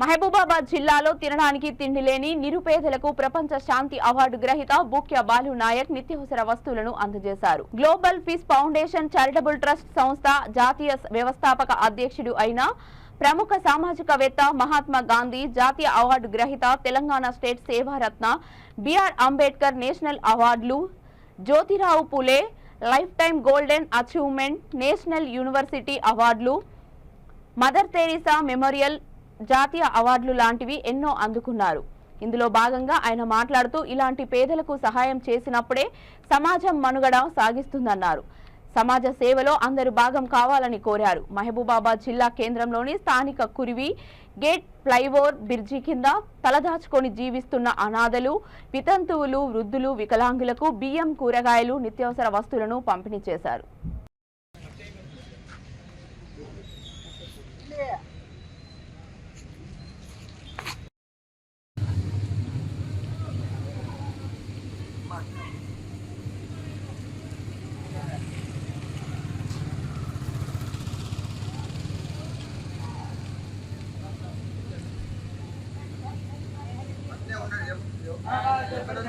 మహబూబాబాద్ జిల్లాలో తినడానికి తిండి లేని నిరుపేదలకు ప్రపంచ శాంతి అవార్డు గ్రహీత బుక్య బాలు నాయక్ నిత్యావసర వస్తువులను అందజేశారు. Global peace foundation charitable trust సంస్థ జాతీయ వ్యవస్థాపక అధ్యక్షుడు అయిన ప్రముఖ సామాజికవేత్త మహాత్మా గాంధీ జాతీయ అవార్డు గ్రహీత Telangana state Sevaratna B R Ambedkar national అవార్డులు Jyotirao Phule life time golden achievement national university అవార్డులు మదర్ తెరీసా మెమోరియల్ జాతీయ అవార్డులు లాంటివి ఎన్నో అందుకున్నారు. ఇందులో భాగంగా ఆయన మాట్లాడుతూ ఇలాంటి పేదలకు సహాయం చేసినప్పుడే సమాజం మనుగడ సాగిస్తుందన్నారు. సమాజ సేవలో అందరూ భాగం కావాలని కోరారు. మహబూబాబాద్ జిల్లా కేంద్రంలోని స్థానిక కురివి గేట్ ఫ్లైఓవర్ బ్రిడ్జి కింద తలదాచుకొని జీవిస్తున్న అనాథలు వితంతువులు వృద్ధులు వికలాంగులకు బియ్యం కూరగాయలు నిత్యావసర వస్తువులను పంపిణీ చేశారు.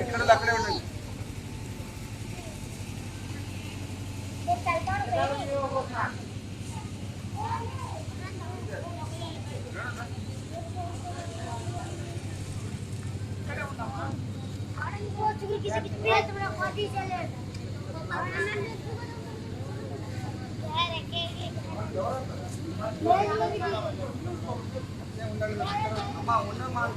ఇక్కడ అక్కడే ఉండండి అమ్మా ఉన్న మాట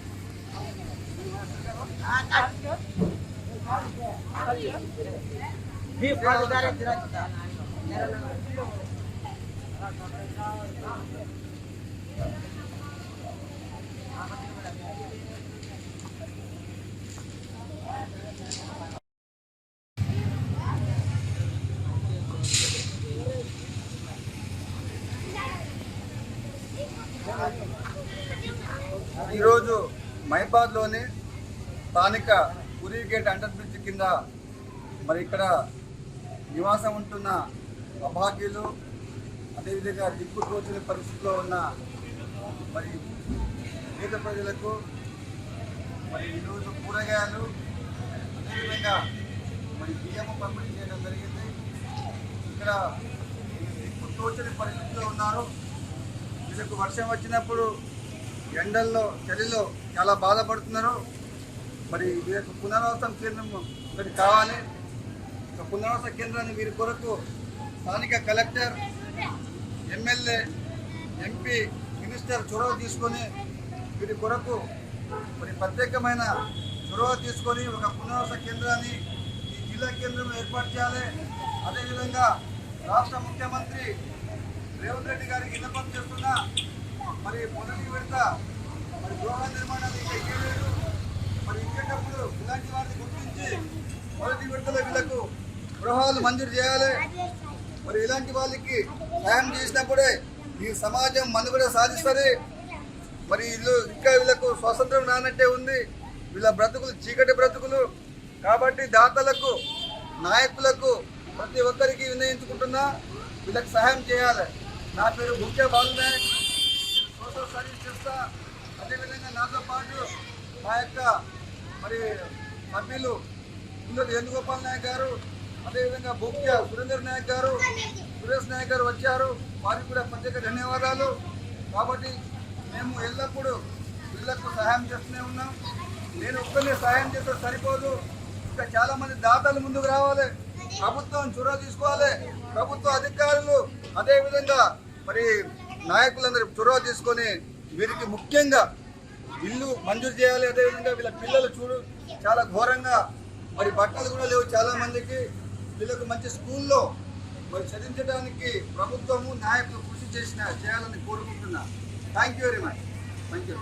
ఈరోజు మహిబాద్లోని స్థానిక పురీ గేట్ అండర్ బ్రిడ్జ్ కింద మరి ఇక్కడ నివాసం ఉంటున్న అభాగ్యులు అదేవిధంగా దిక్కు తోచిన పరిస్థితిలో ఉన్న మరి పేద ప్రజలకు మరి ఈరోజు కూరగాయలు అదేవిధంగా మరి బియ్యము పంపిణీ చేయడం జరిగింది. ఇక్కడ దిక్కు తోచని పరిస్థితిలో ఉన్నారు. వీళ్ళకు వర్షం వచ్చినప్పుడు ఎండల్లో చలిలో చాలా బాధపడుతున్నారు. మరి వీరికి పునరావాసం కేంద్రం ఒకటి కావాలి. ఒక పునరావాస కేంద్రాన్ని వీరి కొరకు స్థానిక కలెక్టర్ ఎమ్మెల్యే ఎంపీ మినిస్టర్ చొరవ తీసుకొని వీరి కొరకు మరి ప్రత్యేకమైన చొరవ తీసుకొని ఒక పునరావాస కేంద్రాన్ని ఈ జిల్లా కేంద్రంలో ఏర్పాటు చేయాలి. అదేవిధంగా రాష్ట్ర ముఖ్యమంత్రి రేవంత్ రెడ్డి గారికి విన్నపం చేస్తున్నా మరి మొదటి విడత మరి గృహ నిర్మాణాలు ఇంకా ఇవ్వలేదు మరి ఇచ్చేటప్పుడు ఇలాంటి వారిని గుర్తించి మొదటి విడతలో వీళ్ళకు గృహాలు మంజూరు చేయాలి. మరి ఇలాంటి వాళ్ళకి సాయం చేసినప్పుడే ఈ సమాజం మనుగడ సాధిస్తుంది. మరి వీళ్ళు ఇంకా వీళ్ళకు స్వాతంత్రం రానట్టే ఉంది. వీళ్ళ బ్రతుకులు చీకటి బ్రతుకులు. కాబట్టి దాతలకు నాయకులకు ప్రతి ఒక్కరికి వినయించుకుంటున్నా వీళ్ళకి సహాయం చేయాలి. నా పేరు ముఖ్య బాలునాయక్. నేను సర్వీస్ చేస్తా. అదేవిధంగా నాతో పాటు మా యొక్క మరి సభ్యులు ఇందులో వేణుగోపాల్ నాయక్ గారు అదేవిధంగా ముఖ్య సురేందర్ నాయక్ గారు సురేష్ నాయక్ గారు వచ్చారు. వారికి కూడా ప్రత్యేక ధన్యవాదాలు. కాబట్టి మేము ఎల్లప్పుడూ వీళ్ళకు సహాయం చేస్తూనే ఉన్నాం. నేను ఒక్కరిని సహాయం చేస్తే సరిపోదు. ఇంకా చాలామంది దాతలు ముందుకు రావాలి. ప్రభుత్వం చొరవ తీసుకోవాలి. ప్రభుత్వ అధికారులు అదేవిధంగా మరి నాయకులందరూ చొరవ తీసుకొని వీరికి ముఖ్యంగా ఇల్లు మంజూరు చేయాలి అదేవిధంగా వీళ్ళ పిల్లలు చూడు చాలా ఘోరంగా మరి బట్టలు కూడా లేవు చాలా మందికి. వీళ్ళకు మంచి స్కూల్లో మరి చదివించడానికి ప్రభుత్వము నాయకులు కృషి చేసిన చేయాలని కోరుకుంటున్నా. Thank you very much thank you